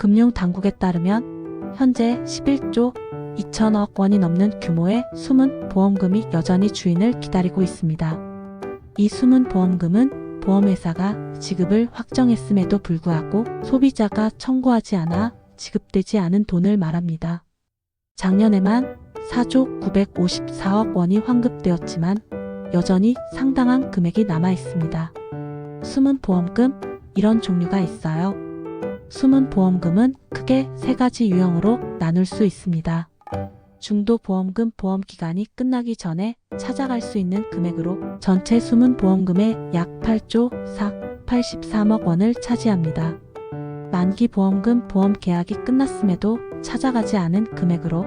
금융 당국에 따르면 현재 11조 2천억 원이 넘는 규모의 숨은 보험금이 여전히 주인을 기다리고 있습니다. 이 숨은 보험금은 보험회사가 지급을 확정했음에도 불구하고 소비자가 청구하지 않아 지급되지 않은 돈을 말합니다. 작년에만 4조 954억 원이 환급되었지만 여전히 상당한 금액이 남아 있습니다. 숨은 보험금 이런 종류가 있어요. 숨은 보험금은 크게 세 가지 유형으로 나눌 수 있습니다. 중도 보험금 보험 기간이 끝나기 전에 찾아갈 수 있는 금액으로 전체 숨은 보험금의 약 8조 4 83억 원을 차지합니다. 만기 보험금 보험 계약이 끝났음에도 찾아가지 않은 금액으로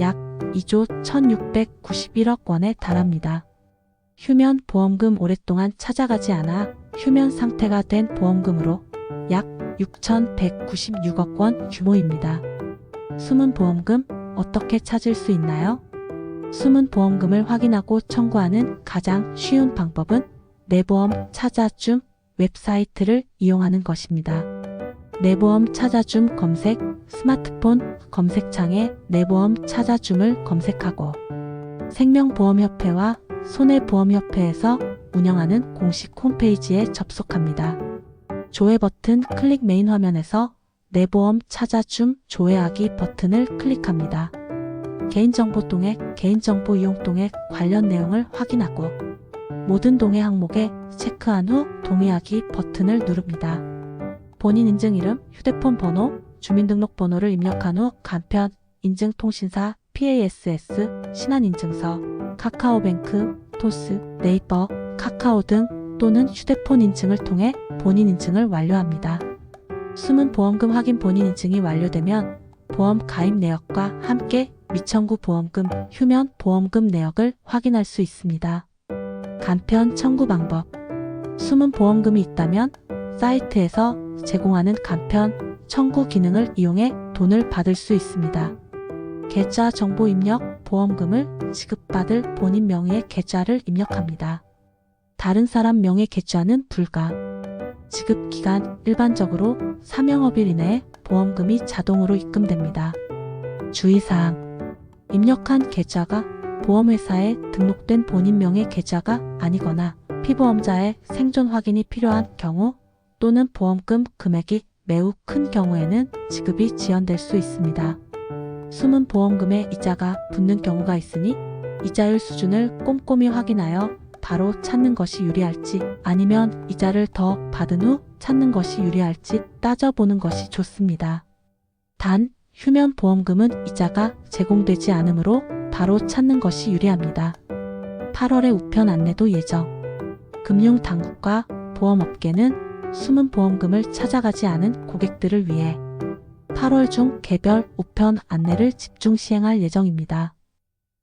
약 2조 1691억 원에 달합니다. 휴면 보험금 오랫동안 찾아가지 않아 휴면 상태가 된 보험금으로 약 6,196억 원 규모입니다. 숨은 보험금 어떻게 찾을 수 있나요? 숨은 보험금을 확인하고 청구하는 가장 쉬운 방법은 내보험 찾아줌 웹사이트를 이용하는 것입니다. 내보험 찾아줌 검색, 스마트폰 검색창에 내보험 찾아줌을 검색하고 생명보험협회와 손해보험협회에서 운영하는 공식 홈페이지에 접속합니다. 조회 버튼 클릭 메인 화면에서 내 보험 찾아줌 조회하기 버튼을 클릭합니다. 개인정보 동액, 개인정보 이용 동액 관련 내용을 확인하고 모든 동의 항목에 체크한 후 동의하기 버튼을 누릅니다. 본인 인증 이름, 휴대폰 번호, 주민등록번호를 입력한 후 간편, 인증통신사, PASS, 신한인증서, 카카오뱅크, 토스, 네이버, 카카오 등 또는 휴대폰 인증을 통해 본인 인증을 완료합니다. 숨은 보험금 확인 본인 인증이 완료되면 보험 가입 내역과 함께 미청구 보험금, 휴면 보험금 내역을 확인할 수 있습니다. 간편 청구 방법. 숨은 보험금이 있다면 사이트에서 제공하는 간편 청구 기능을 이용해 돈을 받을 수 있습니다. 계좌 정보 입력 보험금을 지급받을 본인 명의의 계좌를 입력합니다. 다른 사람 명의 계좌는 불가. 지급 기간 일반적으로 3영업일 이내에 보험금이 자동으로 입금됩니다. 주의사항. 입력한 계좌가 보험회사에 등록된 본인 명의 계좌가 아니거나 피보험자의 생존 확인이 필요한 경우 또는 보험금 금액이 매우 큰 경우에는 지급이 지연될 수 있습니다. 숨은 보험금에 이자가 붙는 경우가 있으니 이자율 수준을 꼼꼼히 확인하여 바로 찾는 것이 유리할지 아니면 이자를 더 받은 후 찾는 것이 유리할지 따져보는 것이 좋습니다. 단, 휴면 보험금은 이자가 제공되지 않으므로 바로 찾는 것이 유리합니다. 8월의 우편 안내도 예정. 금융당국과 보험업계는 숨은 보험금을 찾아가지 않은 고객들을 위해 8월 중 개별 우편 안내를 집중 시행할 예정입니다.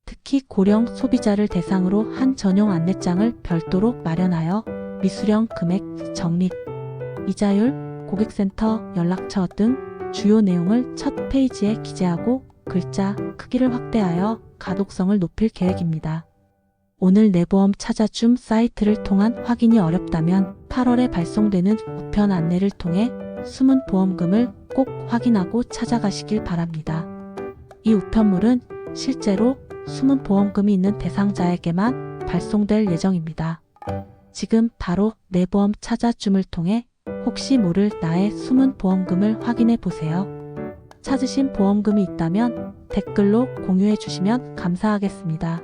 특히 고령 소비자를 대상으로 한 전용 안내장을 별도로 마련하여 미수령 금액 적립, 이자율, 고객센터 연락처 등 주요 내용을 첫 페이지에 기재하고 글자 크기를 확대하여 가독성을 높일 계획입니다. 오늘 내보험 찾아줌 사이트를 통한 확인이 어렵다면 8월에 발송되는 우편 안내를 통해 숨은 보험금을 꼭 확인하고 찾아가시길 바랍니다. 이 우편물은 실제로 숨은 보험금이 있는 대상자에게만 발송될 예정입니다. 지금 바로 내 보험 찾아줌을 통해 혹시 모를 나의 숨은 보험금을 확인해 보세요. 찾으신 보험금이 있다면 댓글로 공유해 주시면 감사하겠습니다.